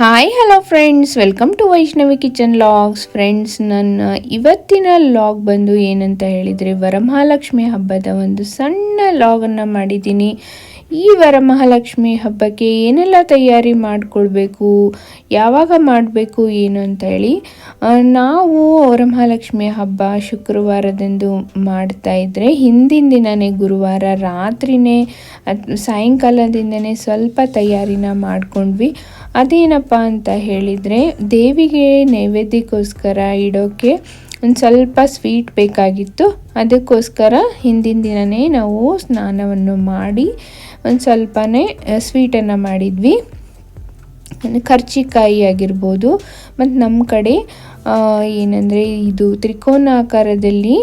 Hi hello friends welcome to Vaishnavi kitchen vlogs friends ನನ್ನ ಇವತ್ತಿನ log ಬಂದು ಏನಂತ ಹೇಳಿದರೆ ವರಮಹಾಲಕ್ಷ್ಮಿ ಹಬ್ಬದ ಒಂದು ಸಣ್ಣ ಲಾಗನ್ನು ಮಾಡಿದ್ದೀನಿ. ಈ ವರಮಹಾಲಕ್ಷ್ಮಿ ಹಬ್ಬಕ್ಕೆ ಏನೆಲ್ಲ ತಯಾರಿ ಮಾಡಿಕೊಳ್ಬೇಕು, ಯಾವಾಗ ಮಾಡಬೇಕು, ಏನು ಅಂತ ಹೇಳಿ ನಾವು ವರಮಹಾಲಕ್ಷ್ಮಿ ಹಬ್ಬ ಶುಕ್ರವಾರದಂದು ಮಾಡ್ತಾ ಇದ್ದರೆ ಹಿಂದಿನ ದಿನನೇ, ಗುರುವಾರ ರಾತ್ರಿನೇ ಸಾಯಂಕಾಲದಿಂದನೇ ಸ್ವಲ್ಪ ತಯಾರಿನ ಮಾಡ್ಕೊಂಡ್ವಿ. ಅದೇನಪ್ಪ ಅಂತ ಹೇಳಿದರೆ ದೇವಿಗೆ ನೈವೇದ್ಯಕ್ಕೋಸ್ಕರ ಇಡೋಕ್ಕೆ ಒಂದು ಸ್ವಲ್ಪ ಸ್ವೀಟ್ ಬೇಕಾಗಿತ್ತು. ಅದಕ್ಕೋಸ್ಕರ ಹಿಂದಿನ ದಿನವೇ ನಾವು ಸ್ನಾನವನ್ನು ಮಾಡಿ ಒಂದು ಸ್ವಲ್ಪನೇ ಸ್ವೀಟನ್ನು ಮಾಡಿದ್ವಿ. ಕರ್ಚಿಕಾಯಿ ಆಗಿರ್ಬೋದು, ಮತ್ತು ನಮ್ಮ ಕಡೆ ಏನಂದರೆ ಇದು ತ್ರಿಕೋನಾಕಾರದಲ್ಲಿ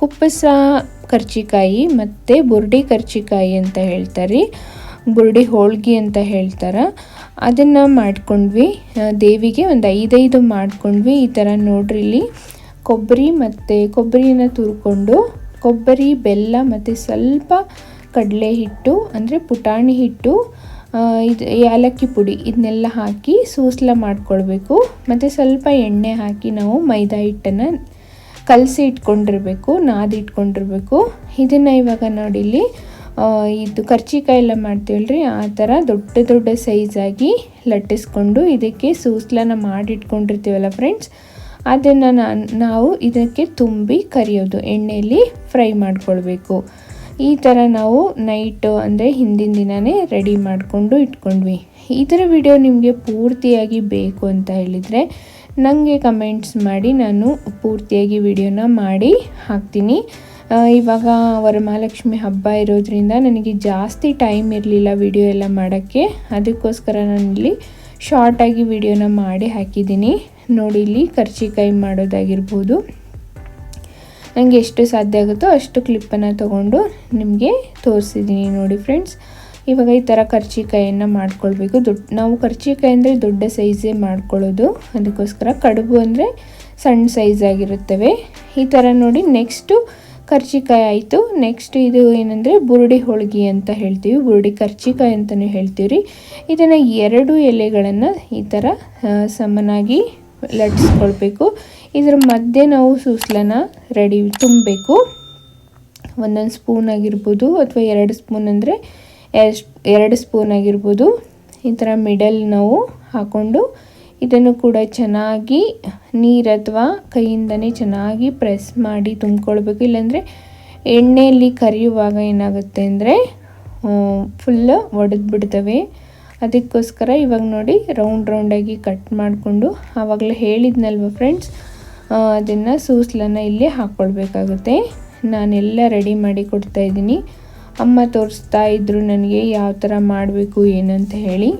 ಕುಪ್ಪಸ ಕರ್ಚಿಕಾಯಿ ಮತ್ತು ಬುರ್ಡಿ ಕರ್ಚಿಕಾಯಿ ಅಂತ ಹೇಳ್ತಾರೆ. ಬುರ್ಡಿ ಹೋಳ್ಗೆ ಅಂತ ಹೇಳ್ತಾರೆ. ಅದನ್ನು ಮಾಡ್ಕೊಂಡ್ವಿ. ದೇವಿಗೆ ಒಂದು ಐದೈದು ಮಾಡ್ಕೊಂಡ್ವಿ. ಈ ಥರ ನೋಡ್ರಿ ಇಲ್ಲಿ. ಕೊಬ್ಬರಿ ಮತ್ತು ಕೊಬ್ಬರಿನ ತುರ್ಕೊಂಡು ಕೊಬ್ಬರಿ ಬೆಲ್ಲ ಮತ್ತು ಸ್ವಲ್ಪ ಕಡಲೆ ಹಿಟ್ಟು ಅಂದರೆ ಪುಟಾಣಿ ಹಿಟ್ಟು ಇದು ಏಲಕ್ಕಿ ಪುಡಿ ಇದನ್ನೆಲ್ಲ ಹಾಕಿ ಸೂಸ್ಲ ಮಾಡ್ಕೊಳ್ಬೇಕು. ಮತ್ತು ಸ್ವಲ್ಪ ಎಣ್ಣೆ ಹಾಕಿ ನಾವು ಮೈದಾ ಹಿಟ್ಟನ್ನು ಕಲಸಿ ಇಟ್ಕೊಂಡಿರಬೇಕು ನಾದಿ ಇಟ್ಕೊಂಡಿರಬೇಕು ಇದನ್ನು ಇವಾಗ ನೋಡಿ ಇಲ್ಲಿ ಆ, ಇದು ಕರ್ಚಿಕಾಯಿ ಎಲ್ಲ ಮಾಡ್ತೀವಲ್ರಿ? ಆ ಥರ ದೊಡ್ಡ ದೊಡ್ಡ ಸೈಜಾಗಿ ಲಟ್ಟಿಸ್ಕೊಂಡು ಇದಕ್ಕೆ ಸೂಸ್ಲನ ಮಾಡಿಟ್ಕೊಂಡಿರ್ತೀವಲ್ಲ ಫ್ರೆಂಡ್ಸ್ ಅದನ್ನು ನಾನು ನಾವು ಇದಕ್ಕೆ ತುಂಬಿ ಕರಿಯೋದು ಎಣ್ಣೆಯಲ್ಲಿ ಫ್ರೈ ಮಾಡ್ಕೊಳ್ಬೇಕು. ಈ ಥರ ನಾವು ನೈಟ್ ಅಂದರೆ ಹಿಂದಿನ ದಿನವೇ ರೆಡಿ ಮಾಡಿಕೊಂಡು ಇಟ್ಕೊಂಡ್ವಿ. ಇದರ ವಿಡಿಯೋ ನಿಮಗೆ ಪೂರ್ತಿಯಾಗಿ ಬೇಕು ಅಂತ ಹೇಳಿದರೆ ನನಗೆ ಕಮೆಂಟ್ಸ್ ಮಾಡಿ ನಾನು ಪೂರ್ತಿಯಾಗಿ ವಿಡಿಯೋನ ಮಾಡಿ ಹಾಕ್ತೀನಿ. ಇವಾಗ ವರಮಹಾಲಕ್ಷ್ಮಿ ಹಬ್ಬ ಇರೋದ್ರಿಂದ ನನಗೆ ಜಾಸ್ತಿ ಟೈಮ್ ಇರಲಿಲ್ಲ ವಿಡಿಯೋ ಎಲ್ಲ ಮಾಡೋಕ್ಕೆ. ಅದಕ್ಕೋಸ್ಕರ ನಾನಿಲ್ಲಿ ಶಾರ್ಟಾಗಿ ವಿಡಿಯೋನ ಮಾಡಿ ಹಾಕಿದ್ದೀನಿ. ನೋಡಿ, ಇಲ್ಲಿ ಕರ್ಚಿಕಾಯಿ ಮಾಡೋದಾಗಿರ್ಬೋದು. ನನಗೆ ಎಷ್ಟು ಸಾಧ್ಯ ಆಗುತ್ತೋ ಅಷ್ಟು ಕ್ಲಿಪ್ಪನ್ನು ತೊಗೊಂಡು ನಿಮಗೆ ತೋರಿಸಿದ್ದೀನಿ ನೋಡಿ ಫ್ರೆಂಡ್ಸ್ ಇವಾಗ ಈ ಥರ ಕರ್ಚಿಕಾಯನ್ನು ಮಾಡ್ಕೊಳ್ಬೇಕು. ದೊಡ್ಡ ನಾವು ಕರ್ಚಿಕಾಯಿ ಅಂದರೆ ದೊಡ್ಡ ಸೈಜೇ ಮಾಡ್ಕೊಳ್ಳೋದು. ಅದಕ್ಕೋಸ್ಕರ ಕಡುಬು ಅಂದರೆ ಸಣ್ಣ ಸೈಜ್ ಆಗಿರುತ್ತವೆ. ಈ ಥರ ನೋಡಿ ನೆಕ್ಸ್ಟು ಕರ್ಚಿಕಾಯಿ ಆಯಿತು. ನೆಕ್ಸ್ಟ್ ಇದು ಏನಂದರೆ ಬುರುಡಿ ಹೋಳಿಗೆ ಅಂತ ಹೇಳ್ತೀವಿ. ಬುರುಡಿ ಕರ್ಜಿಕಾಯಿ ಅಂತಲೂ ಹೇಳ್ತೀವಿ ರೀ ಇದನ್ನು ಎರಡು ಎಲೆಗಳನ್ನು ಈ ಥರ ಸಮನಾಗಿ ಲಟ್ಟಿಸ್ಕೊಳ್ಬೇಕು. ಇದರ ಮಧ್ಯೆ ನಾವು ಸೂಸ್ಲನ ರೆಡಿ ತುಂಬಬೇಕು. ಒಂದೊಂದು ಸ್ಪೂನ್ ಆಗಿರ್ಬೋದು ಅಥವಾ ಎರಡು ಸ್ಪೂನ್ ಅಂದರೆ ಎರಡು ಸ್ಪೂನ್ ಆಗಿರ್ಬೋದು. ಈ ಥರ ಮಿಡಲ್ ನಾವು ಹಾಕ್ಕೊಂಡು ಇದನ್ನು ಕೂಡ ಚೆನ್ನಾಗಿ ನೀರು ಅಥವಾ ಕೈಯಿಂದನೇ ಚೆನ್ನಾಗಿ ಪ್ರೆಸ್ ಮಾಡಿ ತುಂಬ್ಕೊಳ್ಬೇಕು. ಇಲ್ಲಾಂದರೆ ಎಣ್ಣೆಯಲ್ಲಿ ಕರಿಯುವಾಗ ಏನಾಗುತ್ತೆ ಅಂದರೆ ಫುಲ್ಲು ಒಡೆದು ಬಿಡ್ತವೆ. ಅದಕ್ಕೋಸ್ಕರ ಇವಾಗ ನೋಡಿ ರೌಂಡ್ ರೌಂಡಾಗಿ ಕಟ್ ಮಾಡಿಕೊಂಡು ಆವಾಗಲೇ ಹೇಳಿದ್ನಲ್ವ ಫ್ರೆಂಡ್ಸ್ ಅದನ್ನು ಸೂಸ್ಲನ್ನು ಇಲ್ಲಿ ಹಾಕ್ಕೊಳ್ಬೇಕಾಗುತ್ತೆ ನಾನೆಲ್ಲ ರೆಡಿ ಮಾಡಿ ಕೊಡ್ತಾ ಇದ್ದೀನಿ. ಅಮ್ಮ ತೋರಿಸ್ತಾ ಇದ್ದರು ನನಗೆ, ಯಾವ ಥರ ಮಾಡಬೇಕು ಏನಂತ ಹೇಳಿ.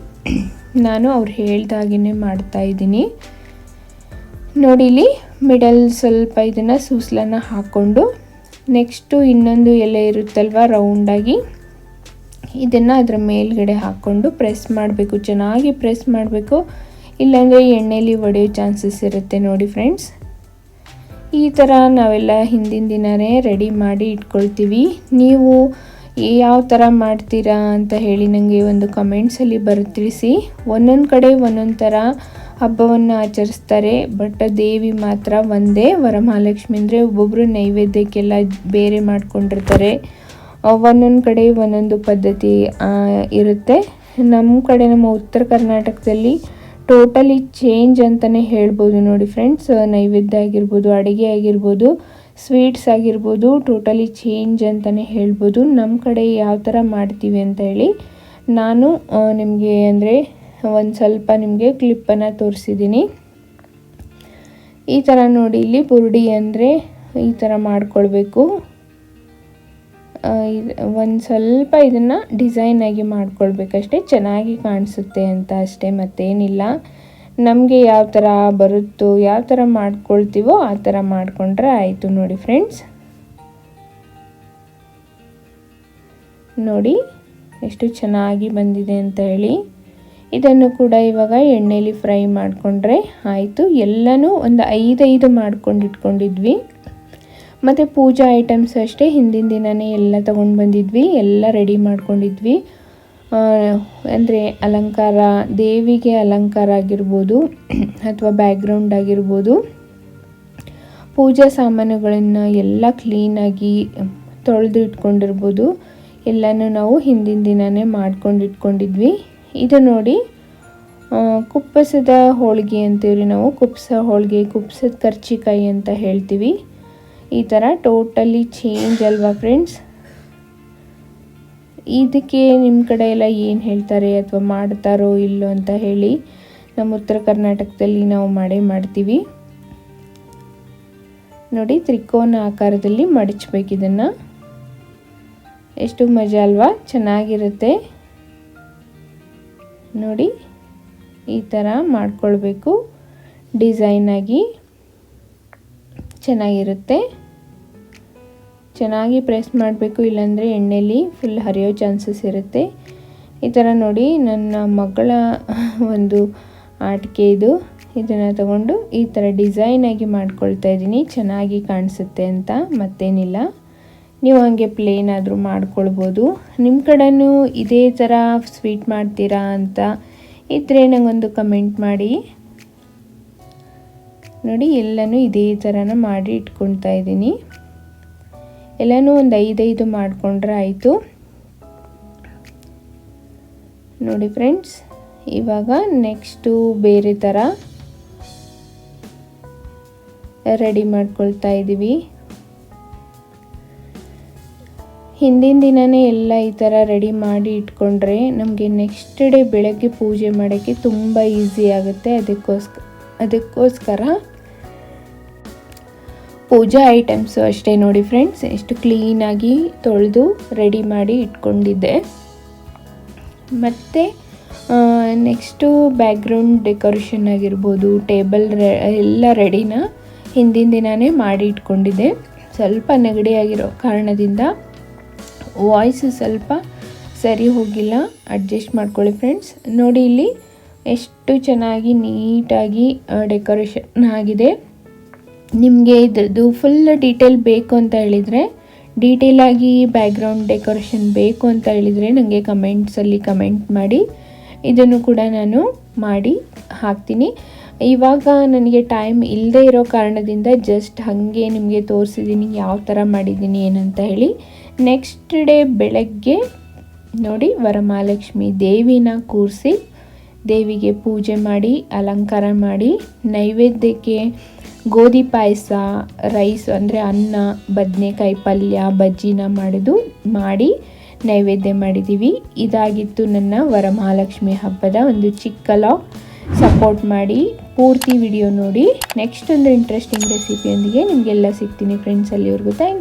ನಾನು ಅವ್ರು ಹೇಳ್ದಾಗೇ ಮಾಡ್ತಾ ನೋಡಿಲಿ ನೋಡಿ ಮಿಡಲ್ ಸ್ವಲ್ಪ ಇದನ್ನು ಸೂಸ್ಲನ್ನ ಹಾಕ್ಕೊಂಡು ನೆಕ್ಸ್ಟು ಇನ್ನೊಂದು ಎಲೆ ಇರುತ್ತಲ್ವ ರೌಂಡಾಗಿ ಇದನ್ನು ಅದರ ಮೇಲ್ಗಡೆ ಹಾಕ್ಕೊಂಡು ಪ್ರೆಸ್ ಮಾಡಬೇಕು. ಚೆನ್ನಾಗಿ ಪ್ರೆಸ್ ಮಾಡಬೇಕು. ಇಲ್ಲಾಂದರೆ ಎಣ್ಣೆಲಿ ಒಡೆಯೋ ಚಾನ್ಸಸ್ ಇರುತ್ತೆ ನೋಡಿ ಫ್ರೆಂಡ್ಸ್ ಈ ಥರ ನಾವೆಲ್ಲ ಹಿಂದಿನ ದಿನವೇ ರೆಡಿ ಮಾಡಿ ಇಟ್ಕೊಳ್ತೀವಿ. ನೀವು ಯಾವ ಥರ ಮಾಡ್ತೀರಾ ಅಂತ ಹೇಳಿ ನನಗೆ ಒಂದು ಕಮೆಂಟ್ಸಲ್ಲಿ ಬರು ತಿಳಿಸಿ ಒಂದೊಂದು ಕಡೆ ಒಂದೊಂದು ಥರ ಹಬ್ಬವನ್ನು ಆಚರಿಸ್ತಾರೆ. ಬಟ್ ದೇವಿ ಮಾತ್ರ ಒಂದೇ, ವರಮಹಾಲಕ್ಷ್ಮಿ ಅಂದರೆ ಒಬ್ಬೊಬ್ಬರು ನೈವೇದ್ಯಕ್ಕೆಲ್ಲ ಬೇರೆ ಮಾಡ್ಕೊಂಡಿರ್ತಾರೆ. ಒಂದೊಂದು ಕಡೆ ಒಂದೊಂದು ಪದ್ಧತಿ ಇರುತ್ತೆ. ನಮ್ಮ ಕಡೆ, ನಮ್ಮ ಉತ್ತರ ಕರ್ನಾಟಕದಲ್ಲಿ ಟೋಟಲಿ ಚೇಂಜ್ ಅಂತಲೇ ಹೇಳ್ಬೋದು ನೋಡಿ ಫ್ರೆಂಡ್ಸ್ ನೈವೇದ್ಯ ಆಗಿರ್ಬೋದು, ಅಡುಗೆ ಆಗಿರ್ಬೋದು ಸ್ವೀಟ್ಸ್ ಆಗಿರ್ಬೋದು, ಟೋಟಲಿ ಚೇಂಜ್ ಅಂತಲೇ ಹೇಳ್ಬೋದು. ನಮ್ಮ ಕಡೆ ಯಾವ ಥರ ಮಾಡ್ತೀವಿ ಅಂತ ಹೇಳಿ, ನಾನು ನಿಮಗೆ ಅಂದರೆ ಒಂದು ಸ್ವಲ್ಪ ನಿಮಗೆ ಕ್ಲಿಪ್ಪನ್ನು ತೋರಿಸಿದ್ದೀನಿ ಈ ಥರ ನೋಡಿ, ಇಲ್ಲಿ ಬುರುಡಿ ಅಂದರೆ ಈ ಥರ ಮಾಡಿಕೊಳ್ಬೇಕು. ಒಂದು ಸ್ವಲ್ಪ ಇದನ್ನು ಡಿಸೈನಾಗಿ ಮಾಡ್ಕೊಳ್ಬೇಕಷ್ಟೇ. ಚೆನ್ನಾಗಿ ಕಾಣಿಸುತ್ತೆ ಅಂತ ಅಷ್ಟೇ, ಮತ್ತೇನಿಲ್ಲ. ನಮಗೆ ಯಾವ ಥರ ಬರುತ್ತೋ, ಯಾವ ಥರ ಮಾಡ್ಕೊಳ್ತೀವೋ ಆ ಥರ ಮಾಡಿಕೊಂಡ್ರೆ ಆಯಿತು ನೋಡಿ ಫ್ರೆಂಡ್ಸ್ ನೋಡಿ ಎಷ್ಟು ಚೆನ್ನಾಗಿ ಬಂದಿದೆ ಅಂತ ಹೇಳಿ. ಇದನ್ನು ಕೂಡ ಇವಾಗ ಎಣ್ಣೆಯಲ್ಲಿ ಫ್ರೈ ಮಾಡಿಕೊಂಡ್ರೆ ಆಯಿತು. ಎಲ್ಲನೂ ಒಂದು ಐದೈದು ಮಾಡ್ಕೊಂಡು ಇಟ್ಕೊಂಡಿದ್ವಿ ಮತ್ತು ಪೂಜಾ ಐಟಮ್ಸ್ ಅಷ್ಟೇ ಹಿಂದಿನ ದಿನವೇ ಎಲ್ಲ ತೊಗೊಂಡು ಬಂದಿದ್ವಿ. ಎಲ್ಲ ರೆಡಿ ಮಾಡ್ಕೊಂಡಿದ್ವಿ. ಅಂದರೆ ಅಲಂಕಾರ, ದೇವಿಗೆ ಅಲಂಕಾರ ಆಗಿರ್ಬೋದು, ಅಥವಾ ಬ್ಯಾಕ್ಗ್ರೌಂಡ್ ಆಗಿರ್ಬೋದು, ಪೂಜಾ ಸಾಮಾನುಗಳನ್ನು ಎಲ್ಲ ಕ್ಲೀನಾಗಿ ತೊಳೆದು ಇಟ್ಕೊಂಡಿರ್ಬೋದು ಎಲ್ಲನೂ ನಾವು ಹಿಂದಿನ ದಿನವೇ ಮಾಡ್ಕೊಂಡು ಇಟ್ಕೊಂಡಿದ್ವಿ ಇದು ನೋಡಿ ಕುಪ್ಪಸದ ಹೋಳಿಗೆ ಅಂತೀವಿ ನಾವು ಕುಪ್ಸ ಹೋಳಿಗೆ, ಕುಪ್ಸದ ಕರ್ಚಿಕಾಯಿ ಅಂತ ಹೇಳ್ತೀವಿ. ಈ ಥರ ಟೋಟಲಿ ಚೇಂಜ್ ಅಲ್ವಾ ಫ್ರೆಂಡ್ಸ್ ಇದಕ್ಕೆ ನಿಮ್ಮ ಕಡೆ ಎಲ್ಲ ಏನು ಹೇಳ್ತಾರೆ ಅಥವಾ ಮಾಡ್ತಾರೋ ಇಲ್ಲೋ ಅಂತ ಹೇಳಿ ನಮ್ಮ ಉತ್ತರ ಕರ್ನಾಟಕದಲ್ಲಿ ನಾವು ಮಾಡಿ ಮಾಡ್ತೀವಿ. ನೋಡಿ, ತ್ರಿಕೋನ ಆಕಾರದಲ್ಲಿ ಮಡಚ್ಬೇಕು ಇದನ್ನು. ಎಷ್ಟು ಮಜಾ ಅಲ್ವಾ? ಚೆನ್ನಾಗಿರುತ್ತೆ. ನೋಡಿ, ಈ ಥರ ಮಾಡ್ಕೊಳ್ಬೇಕು. ಡಿಸೈನಾಗಿ ಚೆನ್ನಾಗಿರುತ್ತೆ. ಚೆನ್ನಾಗಿ ಪ್ರೆಸ್ ಮಾಡಬೇಕು, ಇಲ್ಲಾಂದರೆ ಎಣ್ಣೆಲಿ ಫುಲ್ ಹರಿಯೋ ಚಾನ್ಸಸ್ ಇರುತ್ತೆ. ಈ ಥರ ನೋಡಿ ನನ್ನ ಮಗಳ ಒಂದು ಆಟಿಕೆ ಇದು. ಇದನ್ನು ತಗೊಂಡು ಈ ಥರ ಡಿಸೈನಾಗಿ ಮಾಡ್ಕೊಳ್ತಾ ಇದ್ದೀನಿ. ಚೆನ್ನಾಗಿ ಕಾಣಿಸುತ್ತೆ ಅಂತ ಮತ್ತೇನಿಲ್ಲ. ನೀವು ಹಾಗೆ ಪ್ಲೇನ್ ಆದರೂ ಮಾಡ್ಕೊಳ್ಬೋದು. ನಿಮ್ಮ ಕಡೆನೂ ಇದೇ ಥರ ಸ್ವೀಟ್ ಮಾಡ್ತೀರಾ ಅಂತ ಇದ್ದರೆ ನನಗೊಂದು ಕಮೆಂಟ್ ಮಾಡಿ. ನೋಡಿ ಎಲ್ಲನೂ ಇದೇ ಥರನ ಮಾಡಿ ಇಟ್ಕೊಳ್ತಾ ಇದ್ದೀನಿ. ಎಲ್ಲನೂ ಒಂದು ಐದೈದು ಮಾಡಿಕೊಂಡ್ರೆ ಆಯಿತು. ನೋಡಿ ಫ್ರೆಂಡ್ಸ್, ಇವಾಗ ನೆಕ್ಸ್ಟು ಬೇರೆ ಥರ ರೆಡಿ ಮಾಡ್ಕೊಳ್ತಾ ಇದ್ದೀವಿ ಹಿಂದಿನ ದಿನವೇ ಎಲ್ಲ ಈ ಥರ ರೆಡಿ ಮಾಡಿ ಇಟ್ಕೊಂಡ್ರೆ ನಮಗೆ ನೆಕ್ಸ್ಟ್ ಡೇ ಬೆಳಗ್ಗೆ ಪೂಜೆ ಮಾಡೋಕ್ಕೆ ತುಂಬ ಈಸಿ ಆಗುತ್ತೆ. ಅದಕ್ಕೋಸ್ಕರ ಅದಕ್ಕೋಸ್ಕರ ಪೂಜಾ ಐಟಮ್ಸು ಅಷ್ಟೇ ನೋಡಿ ಫ್ರೆಂಡ್ಸ್, ಎಷ್ಟು ಕ್ಲೀನಾಗಿ ತೊಳೆದು ರೆಡಿ ಮಾಡಿ ಇಟ್ಕೊಂಡಿದ್ದೆ. ಮತ್ತು ನೆಕ್ಸ್ಟು ಬ್ಯಾಕ್ಗ್ರೌಂಡ್ ಡೆಕೋರೇಷನ್ ಆಗಿರ್ಬೋದು, ಟೇಬಲ್ ರೆ, ಎಲ್ಲ ರೆಡಿನ ಹಿಂದಿನ ದಿನವೇ ಮಾಡಿ ಇಟ್ಕೊಂಡಿದ್ದೆ. ಸ್ವಲ್ಪ ನೆಗಡಿ ಆಗಿರೋ ಕಾರಣದಿಂದ ವಾಯ್ಸ್ ಸ್ವಲ್ಪ ಸರಿ ಹೋಗಿಲ್ಲ. ಅಡ್ಜಸ್ಟ್ ಮಾಡ್ಕೊಳ್ಳಿ ಫ್ರೆಂಡ್ಸ್. ನೋಡಿ ಇಲ್ಲಿ ಎಷ್ಟು ಚೆನ್ನಾಗಿ ನೀಟಾಗಿ ಡೆಕೋರೇಷನ್ ಆಗಿದೆ. ನಿಮಗೆ ಇದ್ರದ್ದು ಫುಲ್ ಡೀಟೇಲ್ ಬೇಕು ಅಂತ ಹೇಳಿದರೆ ಡೀಟೇಲಾಗಿ ಬ್ಯಾಕ್ಗ್ರೌಂಡ್ ಡೆಕೋರೇಷನ್ ಬೇಕು ಅಂತ ಹೇಳಿದರೆ ನನಗೆ ಕಮೆಂಟ್ಸಲ್ಲಿ ಕಮೆಂಟ್ ಮಾಡಿ, ಇದನ್ನು ಕೂಡ ನಾನು ಮಾಡಿ ಹಾಕ್ತೀನಿ. ಇವಾಗ ನನಗೆ ಟೈಮ್ ಇಲ್ಲದೆ ಇರೋ ಕಾರಣದಿಂದ ಜಸ್ಟ್ ಹಾಗೆ ನಿಮಗೆ ತೋರಿಸಿದ್ದೀನಿ ಯಾವ ಥರ ಮಾಡಿದ್ದೀನಿ ಏನಂತ ಹೇಳಿ. ನೆಕ್ಸ್ಟ್ ಡೇ ಬೆಳಗ್ಗೆ ನೋಡಿ ವರಮಹಾಲಕ್ಷ್ಮಿ ದೇವಿನ ಕೂರಿಸಿ, ದೇವಿಗೆ ಪೂಜೆ ಮಾಡಿ, ಅಲಂಕಾರ ಮಾಡಿ, ನೈವೇದ್ಯಕ್ಕೆ ಗೋಧಿ ಪಾಯಸ ರೈಸ್ ಅಂದರೆ ಅನ್ನ, ಬದನೆಕಾಯಿ ಪಲ್ಯ, ಬಜ್ಜಿನ ಮಾಡಿದು ಮಾಡಿ ನೈವೇದ್ಯ ಮಾಡಿದ್ದೀವಿ ಇದಾಗಿತ್ತು ನನ್ನ ವರಮಹಾಲಕ್ಷ್ಮಿ ಹಬ್ಬದ ಒಂದು ಚಿಕ್ಕ ಲಾಗ್ ಸಪೋರ್ಟ್ ಮಾಡಿ, ಪೂರ್ತಿ ವಿಡಿಯೋ ನೋಡಿ ನೆಕ್ಸ್ಟ್ ಒಂದು ಇಂಟ್ರೆಸ್ಟಿಂಗ್ ರೆಸಿಪಿಯೊಂದಿಗೆ ನಿಮಗೆಲ್ಲ ಸಿಗ್ತೀನಿ ಫ್ರೆಂಡ್ಸ್ ಅಲ್ಲಿವರೆಗೂ. ಥ್ಯಾಂಕ್